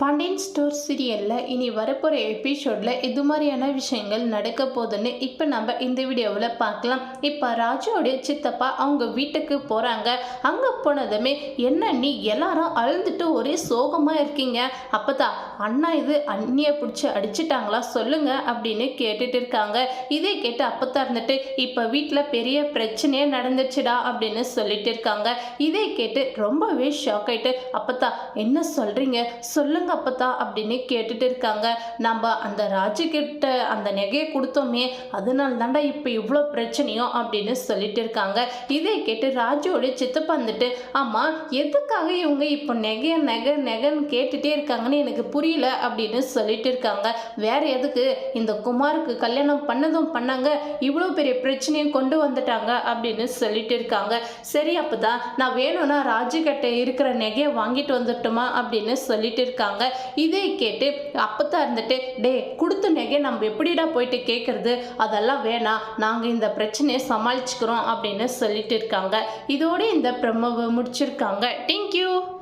Pandian store சீரியலில் இனி வரப்போகிற எபிசோடில் இது மாதிரியான விஷயங்கள் நடக்க போகுதுன்னு இப்போ நம்ம இந்த வீடியோவில் பார்க்கலாம். இப்போ ராஜுவோடைய சித்தப்பா அவங்க வீட்டுக்கு போகிறாங்க அங்கே போனதுமே என்ன நீ எல்லாரும் அழுந்துட்டு ஒரே சோகமாக இருக்கீங்க? அப்பதான் அண்ணா இது அண்ணியை பிடிச்சி அடிச்சிட்டாங்களா? சொல்லுங்க அப்படின்னு கேட்டுட்டு இருக்காங்க. இதே கேட்டு அப்பத்தா இருந்துட்டு இப்போ வீட்டில் பெரிய பிரச்சனையே நடந்துச்சுடா அப்படின்னு சொல்லிட்டு இருக்காங்க. இதே கேட்டு ரொம்பவே ஷாக் ஆயிட்டு அப்பத்தா என்ன சொல்கிறீங்க சொல்லுங்க அப்பத்தா அப்படின்னு கேட்டுட்டு இருக்காங்க. நம்ம அந்த ராஜு கிட்ட அந்த நகையை கொடுத்தோமே அதனால தாண்டா இப்போ இவ்வளோ பிரச்சனையும் அப்படின்னு சொல்லிட்டு இருக்காங்க. இதை கேட்டு ராஜுவோட சித்தப்பா வந்துட்டு ஆமாம் எதுக்காக இவங்க இப்போ நெகைய நகை நகைன்னு கேட்டுட்டே இருக்காங்கன்னு எனக்கு புரியல அப்படின்னு சொல்லிட்டு இருக்காங்க. வேற எதுக்கு? இந்த குமாருக்கு கல்யாணம் பண்ணதும் பண்ணாங்க. இவ்வளோ பெரிய பிரச்சனையும் கொண்டு வந்துட்டாங்க அப்படின்னு சொல்லிட்டு இருக்காங்க. சரி அப்பதான் நான் வேணும்னா ராஜு கிட்ட இருக்கிற நகையை வாங்கிட்டு வந்துட்டுமா அப்படின்னு சொல்லிட்டு இருக்காங்க. இதே கேட்டு அப்பதான் இருந்துட்டு டே கொடுத்த நகை நம்ம எப்படிடா போயிட்டு கேட்குறது அதெல்லாம் வேணாம். நாங்கள் இந்த பிரச்சனையை சமாளிச்சுக்கிறோம் அப்படின்னு சொல்லிட்டு இருக்காங்க. இதோட இந்த ப்ரமோவை முடிச்சிருக்காங்க. தேங்க்யூ